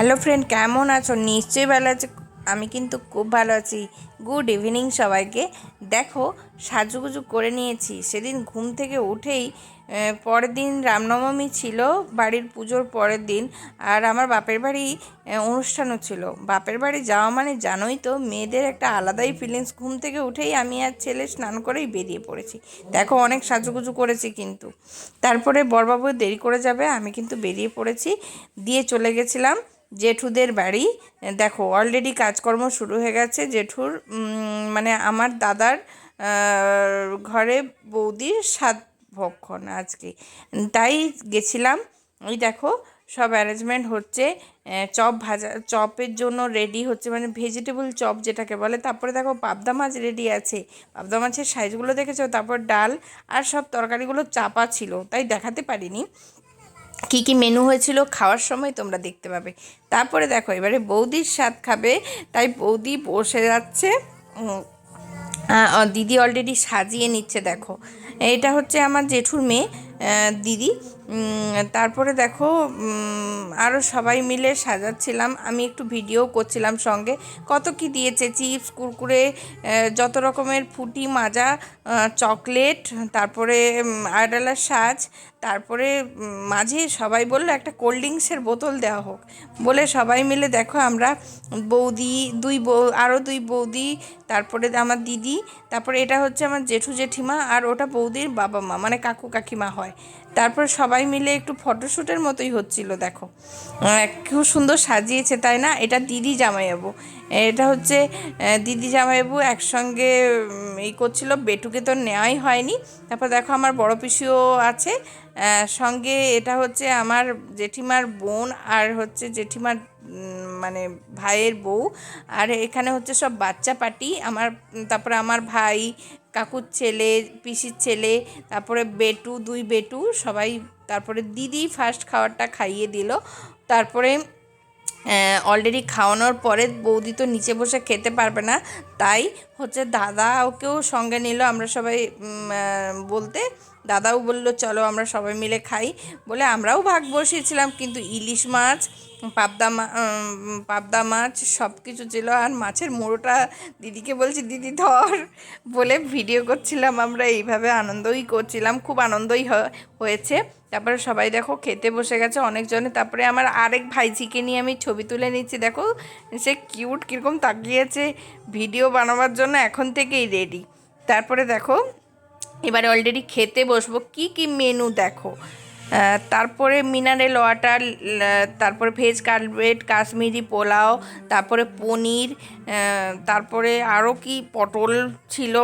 Hello friend, কেমন আছো? নিশ্চয়ই ভালো আছো। আমি কিন্তু খুব ভালো আছি। গুড ইভিনিং সবাইকে। দেখো, সাজুগুজু করে নিয়েছি। সেদিন ঘুম থেকে উঠেই পরের দিন রামনবমী ছিল, বাড়ির পুজোর পরের দিন। আর আমার বাপের বাড়ি অনুষ্ঠানও ছিল। বাপের বাড়ি যাওয়া মানে জানোই তো, মেয়েদের একটা আলাদাই ফিলিংস ঘুম থেকে উঠেই আমি আর ছেলে স্নান করেই বেরিয়ে পড়েছি। দেখো, অনেক সাজুগুজু করেছি কিন্তু। তারপরে বরবাবু দেরি করে যাবে, আমি কিন্তু বেরিয়ে পড়েছি। দিয়ে চলে গেছিলাম। জেঠুদের বাড়ি। দেখো অলরেডি কাজকর্ম শুরু হয়ে গেছে। জেঠুর মানে আমার দাদার ঘরে বৌদির সাত ভক্ষণ আজকে। তাই গেছিলাম। ওই দেখো, সব অ্যারেঞ্জমেন্ট হচ্ছে। চপ ভাজা, চপের জন্য রেডি হচ্ছে মানে ভেজিটেবল চপ যেটাকে বলে। তারপরে দেখো, পাবদা মাছ রেডি আছে। পাবদা মাছের সাইজগুলো দেখেছ? তারপর ডাল আর সব তরকারিগুলো চাপা ছিল, তাই দেখাতে পারিনি। কী কি মেনু হয়েছিল, খাওয়ার সময় তোমরা দেখতে পাবে। তারপরে দেখো, এবারে বৌদির স্বাদ খাবে, তাই বৌদি বসে যাচ্ছে। দিদি অলরেডি সাজিয়ে নিচ্ছে, দেখো। এটা হচ্ছে আমার জেঠুর মেয়ে। দিদি। তারপরে দেখো আরও সবাই মিলে সাজাচ্ছিলাম। আমি একটু ভিডিও করছিলাম সঙ্গে। কত কি দিয়েছে? চিপস, কুরকুরে যত রকমের ফুটি, মাজা চকলেট, তারপরে আয়ডালার সাজ, তারপরে মাঝে সবাই বলল, একটা কোল্ড ড্রিঙ্কসের বোতল দেওয়া হোক। বলে সবাই মিলে দেখো, আমরা বৌদি, দুই বৌ আরও দুই বৌদি, তারপরে আমার দিদি, তারপরে এটা হচ্ছে আমার জেঠু জেঠিমা, আর ওটা বৌদির বাবা মা মানে কাকু কাকিমা হয়। তারপর সবাই মিলে একটু ফটোশ্যুটের মতোই হচ্ছিল, দেখো। খুব সুন্দর সাজিয়েছে, তাই না? এটা দিদি জামাইবাবু। এটা হচ্ছে দিদি জামাইবাবু একসঙ্গে এই করছিল, বেটুকে তো নেওয়াই হয়নি। তারপর দেখো আমার বড় পিসিও আছে সঙ্গে এটা হচ্ছে আমার জেঠিমার বোন আর হচ্ছে জেঠিমার মানে ভাইয়ের বউ। আর এখানে হচ্ছে সব বাচ্চা পার্টি। আমার তারপরে আমার ভাই, কাকুর ছেলে, পিসির ছেলে, তারপরে বেটু, দুই বেটু, সবাই, তারপরে দিদি ফার্স্ট খাবারটা খাইয়ে দিল। তারপরে অলরেডি খাওয়ানোর পরে বৌদি তো নিচে বসে খেতে পারবে না। তাই হচ্ছে দাদা ওকেও সঙ্গে নিল, আমরা সবাই বলতে দাদাও বলল, চলো আমরা সবাই মিলে খাই। বলে আমরাও ভাগ বসিয়েছিলাম, কিন্তু ইলিশ মাছ, পাবদা মা পাবদা মাছ সব কিছু ছিল, আর মাছের মোড়োটা দিদিকে বলছি, দিদি ধর। বলে ভিডিও করছিলাম আমরা, এইভাবে আনন্দই করছিলাম, খুব আনন্দই হয়েছে। তারপরে সবাই দেখো খেতে বসে গেছে অনেকজনে। তারপরে আমার আরেক ভাইজিকে নিয়ে আমি ছবি তুলে নিচ্ছি, দেখো সে কিউট কীরকম তাকিয়েছে ভিডিও বানাবার জন্য, এখন থেকেই রেডি তারপরে দেখো এবারে অলরেডি খেতে বসবো। কি কি মেনু দেখো? তারপরে মিনারেল ওয়াটার তারপরে ভেজ কাটলেট কাশ্মীরি পোলাও, তারপরে পনির তারপরে আরও কি পটল ছিল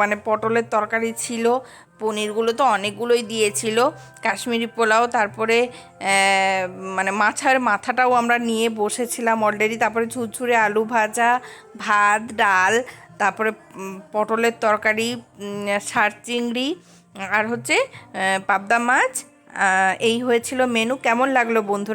মানে পটলের তরকারি ছিল, পনিরগুলো তো অনেকগুলোই দিয়েছিল, কাশ্মীরি পোলাও, তারপরে মানে মাছের মাথাটাও আমরা নিয়ে বসেছিলাম অলরেডি তারপরে ঝুরঝুরে আলু ভাজা, ভাত, ডাল তারপরে পটলের তরকারি সার চিংড়ি, আর হচ্ছে পাবদা মাছ এই হয়েছিল মেনু কেমন লাগল বন্ধুরা?